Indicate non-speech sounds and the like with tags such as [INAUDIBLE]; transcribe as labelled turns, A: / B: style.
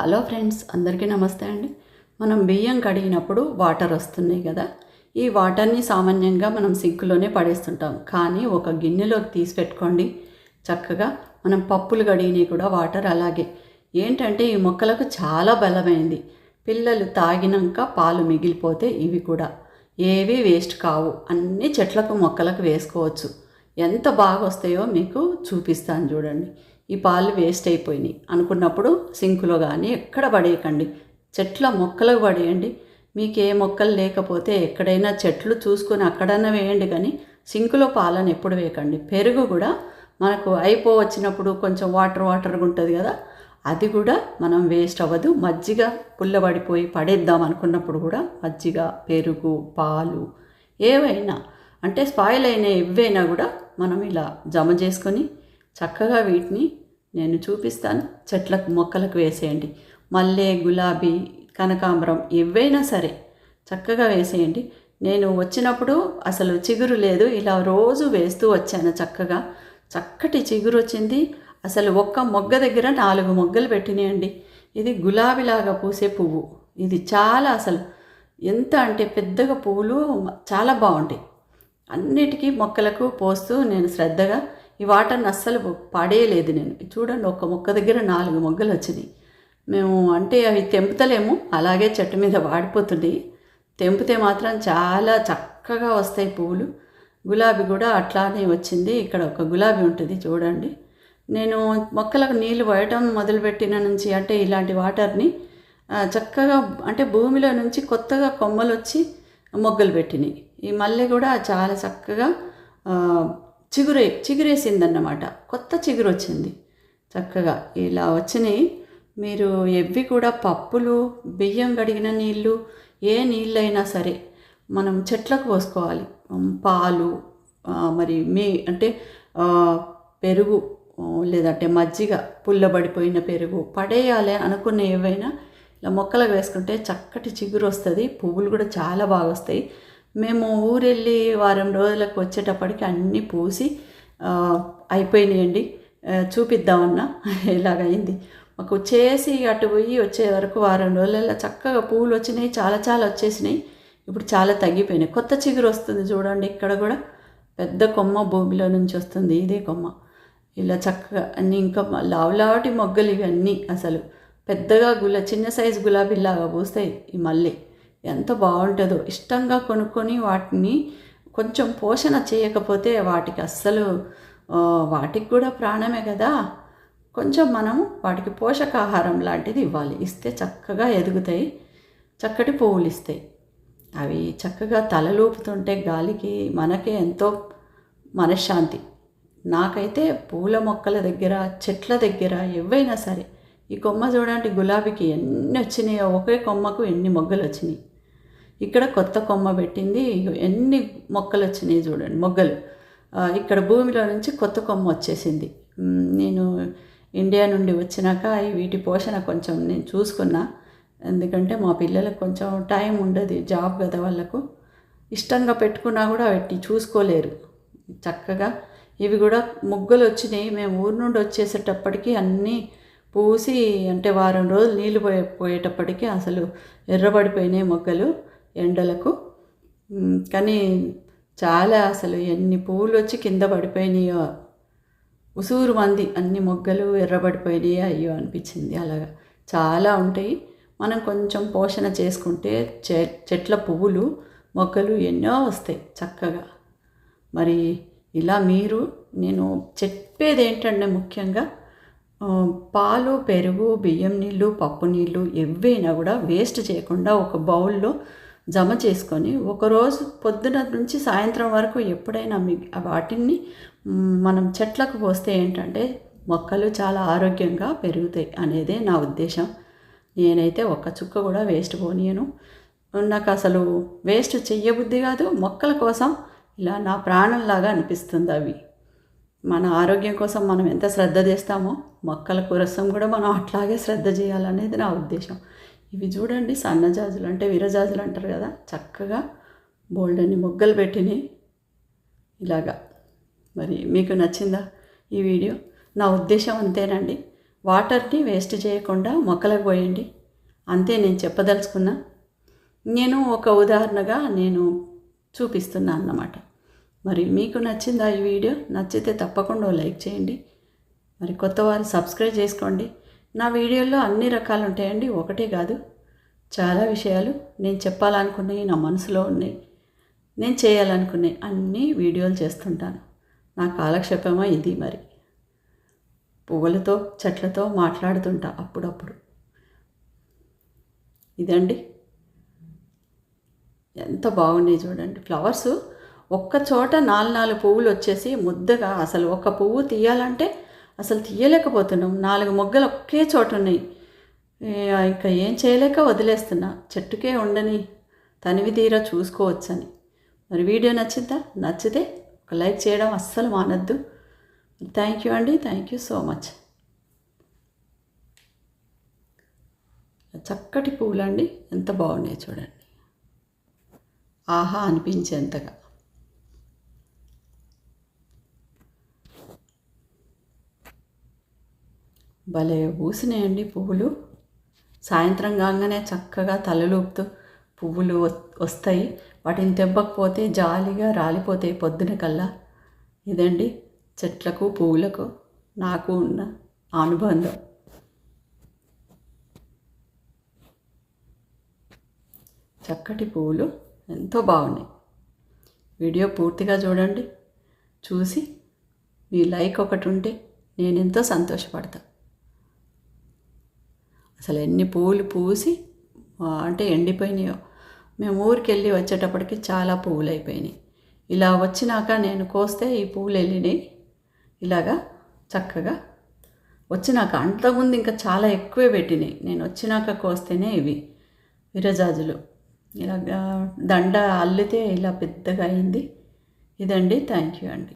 A: Hello friends అందరికీ నమస్తే అండి. మనం బియ్యం కడిగినప్పుడు వాటర్ వస్తున్నాయి కదా. ఈ వాటర్ని సామాన్యంగా మనం సింక్లోనే పడేస్తుంటాం. కానీ ఒక గిన్నెలోకి తీసి పెట్టుకోండి. చక్కగా మనం పప్పులు కడిగినవి కూడా వాటర్ అలాగే. ఏంటంటే ఈ మొక్కలకు చాలా బలమైంది. పిల్లలు తాగినాక పాలు మిగిలిపోతే ఇవి కూడా. ఏవి వేస్ట్ కావు. అన్ని చెట్లకు మొక్కలకు వేసుకోవచ్చు. ఎంత బాగా వస్తాయో మీకు చూపిస్తాను చూడండి. ఈ పాలు వేస్ట్ అయిపోయినాయి. అనుకున్నప్పుడు సింకులో కానీ ఎక్కడ పడేయకండి. చెట్ల మొక్కలకు పడేయండి. మీకు ఏ మొక్కలు లేకపోతే ఎక్కడైనా చెట్లు చూసుకొని అక్కడన్నా వేయండి కానీ సింకులో పాలను ఎప్పుడు వేయకండి. పెరుగు కూడా మనకు అయిపో వచ్చినప్పుడు కొంచెం వాటర్ వాటర్గా ఉంటుంది కదా అది కూడా మనం వేస్ట్ అవ్వదు. మజ్జిగ పుల్లబడిపోయి పడేద్దాం అనుకున్నప్పుడు కూడా మజ్జిగ పెరుగు పాలు ఏవైనా అంటే స్పాయిల్ అయిన ఎవైనా కూడా మనం ఇలా జమ చేసుకొని చక్కగా వీటిని నేను చూపిస్తాను. చెట్లకు మొక్కలకు వేసేయండి. మల్లె గులాబీ కనకాంబరం ఎవైనా సరే చక్కగా వేసేయండి. నేను వచ్చినప్పుడు అసలు చిగురు లేదు. ఇలా రోజు వేస్తూ వచ్చాను చక్కగా. చక్కటి చిగురు వచ్చింది. అసలు ఒక్క మొగ్గ దగ్గర నాలుగు మొగ్గలు పెట్టినాయండి. ఇది గులాబీలాగా పూసే పువ్వు. ఇది చాలా అసలు ఎంత అంటే పెద్దగా పువ్వులు చాలా బాగుంటాయి. అన్నిటికీ మొక్కలకు పోస్తూ నేను శ్రద్ధగా ఈ వాటర్ని అస్సలు పడేయలేదు నేను. చూడండి ఒక మొక్క దగ్గర నాలుగు మొగ్గలు వచ్చినాయి. మేము అంటే అవి తెంపుతలేము అలాగే చెట్టు మీద వాడిపోతుంది తెంపితే మాత్రం చాలా చక్కగా వస్తాయి పువ్వులు గులాబీ కూడా అట్లానే వచ్చింది. ఇక్కడ ఒక గులాబీ ఉంటుంది చూడండి. నేను మొక్కలకు నీళ్ళు పోయటం మొదలుపెట్టిన నుంచి అంటే ఇలాంటి వాటర్ని చక్కగా అంటే భూమిలో నుంచి కొత్తగా కొమ్మలు వచ్చి మొగ్గలు పెట్టినాయి. ఈ మల్లె కూడా చాలా చక్కగా చిగురే చిగురేసిందన్నమాట. కొత్త చిగురు వచ్చింది చక్కగా ఇలా వచ్చినాయి మీరు ఎవ్వి కూడా పప్పులు బియ్యం కడిగిన నీళ్ళు ఏ నీళ్ళైనా సరే మనం చెట్లకు పోసుకోవాలి. పాలు మరి మీ అంటే పెరుగు లేదంటే మజ్జిగ పుల్లబడిపోయిన పెరుగు పడేయాలి అనుకున్న ఏవైనా ఇలా మొక్కలకు వేసుకుంటే చక్కటి చిగురు వస్తుంది పువ్వులు కూడా చాలా బాగా వస్తాయి మేము ఊరెళ్ళి వారం రోజులకు వచ్చేటప్పటికి అన్నీ పూసి అయిపోయినాయండి. చూపిద్దామన్నా. [LAUGHS] ఇలాగైంది మాకు వచ్చేసి అటు పోయి వచ్చే వరకు వారం రోజులలో చక్కగా పువ్వులు వచ్చినాయి చాలా చాలా వచ్చేసినాయి. ఇప్పుడు చాలా తగ్గిపోయినాయి. కొత్త చిగురు వస్తుంది చూడండి ఇక్కడ కూడా. పెద్ద కొమ్మ భూమిలో నుంచి వస్తుంది ఇదే కొమ్మ. ఇలా చక్కగా అన్ని ఇంకా లావులాటి మొగ్గలు ఇవన్నీ అసలు. పెద్దగా గుల చిన్న సైజు గులాబీలాగా పూస్తాయి ఈ మళ్ళీ ఎంత బాగుంటుందో. ఇష్టంగా కొనుక్కొని వాటిని కొంచెం పోషణ చేయకపోతే వాటికి అస్సలు వాటికి కూడా ప్రాణమే కదా. కొంచెం మనం వాటికి పోషకాహారం లాంటిది ఇవ్వాలి. ఇస్తే చక్కగా ఎదుగుతాయి. చక్కటి పువ్వులు ఇస్తాయి అవి చక్కగా తలలూపుతుంటే గాలికి మనకే ఎంతో మనశ్శాంతి. నాకైతే పూల మొక్కల దగ్గర చెట్ల దగ్గర ఎవైనా సరే ఈ కొమ్మ చూడండి గులాబీకి ఎన్ని వచ్చినాయో ఒకే కొమ్మకు ఎన్ని మొగ్గలు వచ్చినాయి. ఇక్కడ కొత్త కొమ్మ పెట్టింది. ఎన్ని మొక్కలు వచ్చినాయి చూడండి మొగ్గలు. ఇక్కడ భూమిలో నుంచి కొత్త కొమ్మ వచ్చేసింది. నేను ఇండియా నుండి వచ్చినాక వీటి పోషణ కొంచెం నేను చూసుకున్నా. ఎందుకంటే మా పిల్లలకు కొంచెం టైం ఉండదు జాబ్ కదా వాళ్ళకు. ఇష్టంగా పెట్టుకున్నా కూడా పెట్టి చూసుకోలేరు. చక్కగా ఇవి కూడా ముగ్గులు వచ్చినాయి. మేము ఊరు నుండి వచ్చేసేటప్పటికి అన్నీ పూసి అంటే వారం రోజులు నీళ్ళు పోయే పోయేటప్పటికి అసలు ఎర్రబడిపోయినాయి మొగ్గలు. ఎండలకు. కానీ చాలా అసలు ఎన్ని పువ్వులు వచ్చి కింద పడిపోయినాయో. ఉసూరు మంది అన్ని మొగ్గలు ఎర్రబడిపోయినాయి. అయ్యో అనిపించింది అలాగా. చాలా ఉంటాయి. మనం కొంచెం పోషణ చేసుకుంటే చె చెట్ల పువ్వులు మొగ్గలు ఎన్నో వస్తాయి చక్కగా. మరి ఇలా మీరు నేను చెప్పేది ఏంటంటే ముఖ్యంగా పాలు పెరుగు బియ్యం నీళ్ళు పప్పు నీళ్ళు ఎవైనా కూడా వేస్ట్ చేయకుండా ఒక బౌల్లో జమ చేసుకొని ఒకరోజు పొద్దున నుంచి సాయంత్రం వరకు ఎప్పుడైనా మీ వాటిని మనం చెట్లకు పోస్తే ఏంటంటే మొక్కలు చాలా ఆరోగ్యంగా పెరుగుతాయి అనేదే నా ఉద్దేశం. నేనైతే ఒక్క చుక్క కూడా వేస్ట్ పోనీయను. నాకు అసలు వేస్ట్ చెయ్యబుద్ధి కాదు. మొక్కల కోసం ఇలా నా ప్రాణంలాగా అనిపిస్తుంది అవి. మన ఆరోగ్యం కోసం మనం ఎంత శ్రద్ధ చేస్తామో మొక్కల కోసం కూడా మనం అట్లాగే శ్రద్ధ చేయాలనేది నా ఉద్దేశం. ఇవి చూడండి సన్నజాజులు అంటే విరజాజులు అంటారు కదా చక్కగా బోల్డని మొగ్గలు పెట్టినాయి ఇలాగా. మరి మీకు నచ్చిందా ఈ వీడియో? నా ఉద్దేశం అంతేనండి. వాటర్ని వేస్ట్ చేయకుండా మొక్కలకు పోయండి. అంతే నేను చెప్పదలుచుకున్నా. నేను ఒక ఉదాహరణగా నేను చూపిస్తున్నా అన్నమాట. మరి మీకు నచ్చిందా ఈ వీడియో? నచ్చితే తప్పకుండా లైక్ చేయండి. మరి కొత్త వారు సబ్స్క్రైబ్ చేసుకోండి. నా వీడియోల్లో అన్ని రకాలు ఉంటాయండి. ఒకటే కాదు చాలా విషయాలు నేను చెప్పాలనుకున్నవి నా మనసులో ఉన్నాయి. నేను చేయాలనుకునే అన్ని వీడియోలు చేస్తుంటాను. నా కాలక్షేపమా ఇది మరి? పువ్వులతో చెట్లతో మాట్లాడుతుంటా అప్పుడప్పుడు. ఇదండి. ఎంత బాగున్నాయి చూడండి. ఫ్లవర్స్ ఒక్క చోట నాలుగు నాలుగు పువ్వులు వచ్చేసి ముద్దగా అసలు ఒక పువ్వు తీయాలంటే అసలు తీయలేకపోతున్నాం. నాలుగు మొగ్గలు ఒకే చోట ఉన్నాయి. ఇంకా ఏం చేయలేక వదిలేస్తున్నా. చెట్టుకే ఉండని తనివి తీరా చూసుకోవచ్చని. మరి వీడియో నచ్చిందా? నచ్చితే ఒక లైక్ చేయడం అస్సలు మానద్దు. థ్యాంక్ యూ అండి. Thank you so much. చక్కటి పూలండి. ఎంత బాగున్నాయి చూడండి. ఆహా అనిపించేంతగా. భలే పూసినాయండి పువ్వులు. సాయంత్రం కాగానే చక్కగా తలలూపుతూ పువ్వులు వస్తాయి. వాటిని తెంపకపోతే జాలిగా రాలిపోతాయి పొద్దున కల్లా. ఇదండి చెట్లకు పువ్వులకు నాకు ఉన్న అనుబంధం. చక్కటి పువ్వులు ఎంతో బాగున్నాయి. వీడియో పూర్తిగా చూడండి. చూసి మీ లైక్ ఒకటి ఉంటే నేను ఎంతో సంతోషపడతాను అసలు ఎన్ని పువ్వులు పూసి అంటే ఎండిపోయినాయో. మేము ఊరికి వెళ్ళి వచ్చేటప్పటికి చాలా పువ్వులు అయిపోయినాయి ఇలా వచ్చినాక నేను కోస్తే ఈ పువ్వులు వెళ్ళినాయి. ఇలాగా చక్కగా. వచ్చినాక అంతకుముందు ఇంకా చాలా ఎక్కువే పెట్టినాయి. నేను వచ్చినాక కోస్తేనే ఇవి విరజాజులు. ఇలాగా దండ అల్లితే ఇలా పెద్దగా అయింది. ఇదండి. థ్యాంక్ యూ అండి.